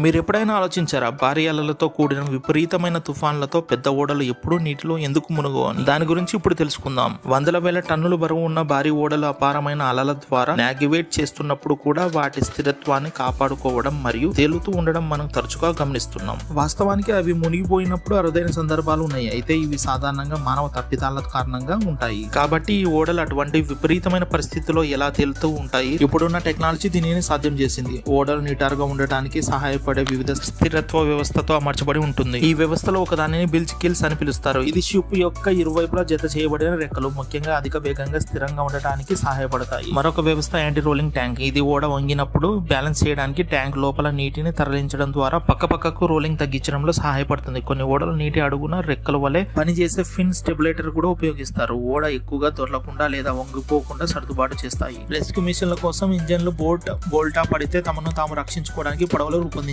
మీరు ఎప్పుడైనా ఆలోచించారా? భారీ అలలతో కూడిన విపరీతమైన తుఫాన్లతో పెద్ద ఓడలు ఎప్పుడూ నీటిలో ఎందుకు మునుగు అని దాని గురించి ఇప్పుడు తెలుసుకుందాం. వందల వేల టన్నుల బరువు ఉన్న భారీ ఓడలు అపారమైన అలల ద్వారా నాగివేట్ చేస్తున్నప్పుడు కూడా వాటి స్థిరత్వాన్ని కాపాడుకోవడం మరియు తేలుతూ ఉండడం మనం తరచుగా గమనిస్తున్నాం. వాస్తవానికి అవి మునిగిపోయినప్పుడు అరుదైన సందర్భాలు ఉన్నాయి. అయితే ఇవి సాధారణంగా మానవ తప్పిదాల కారణంగా ఉంటాయి. కాబట్టి ఈ ఓడలు అటువంటి విపరీతమైన పరిస్థితుల్లో ఎలా తేలుతూ ఉంటాయి? ఇప్పుడున్న టెక్నాలజీ దీనిని సాధ్యం చేసింది. ఓడలు నిటారుగా ఉండటానికి ఏర్పడే వివిధ స్థిరత్వ వ్యవస్థతో అమర్చబడి ఉంటుంది. ఈ వ్యవస్థలో ఒకదానిని బిల్చ్ కిల్స్ అని పిలుస్తారు. ఇది షిప్ యొక్క ఇరువైపులా జత చేయబడిన రెక్కలు ముఖ్యంగా అధిక వేగంగా స్థిరంగా ఉండటానికి సహాయపడతాయి. మరొక వ్యవస్థ యాంటీ రోలింగ్ ట్యాంక్. ఇది ఓడ వంగినప్పుడు బ్యాలెన్స్ చేయడానికి ట్యాంక్ లోపల నీటిని తరలించడం ద్వారా పక్కపక్కకు రోలింగ్ తగ్గించడంలో సహాయపడుతుంది. కొన్ని ఓడలు నీటి అడుగున రెక్కల వలె పనిచేసే ఫిన్ స్టెబిలేటర్ కూడా ఉపయోగిస్తారు. ఓడ ఎక్కువగా దొరలకుండా లేదా వంగిపోకుండా సర్దుబాటు చేస్తాయి. రెస్క్యూ మిషన్ల కోసం ఇంజన్లు బోట్ బోల్టా పడితే తమను తాము రక్షించుకోవడానికి పడవలు రూపొందించారు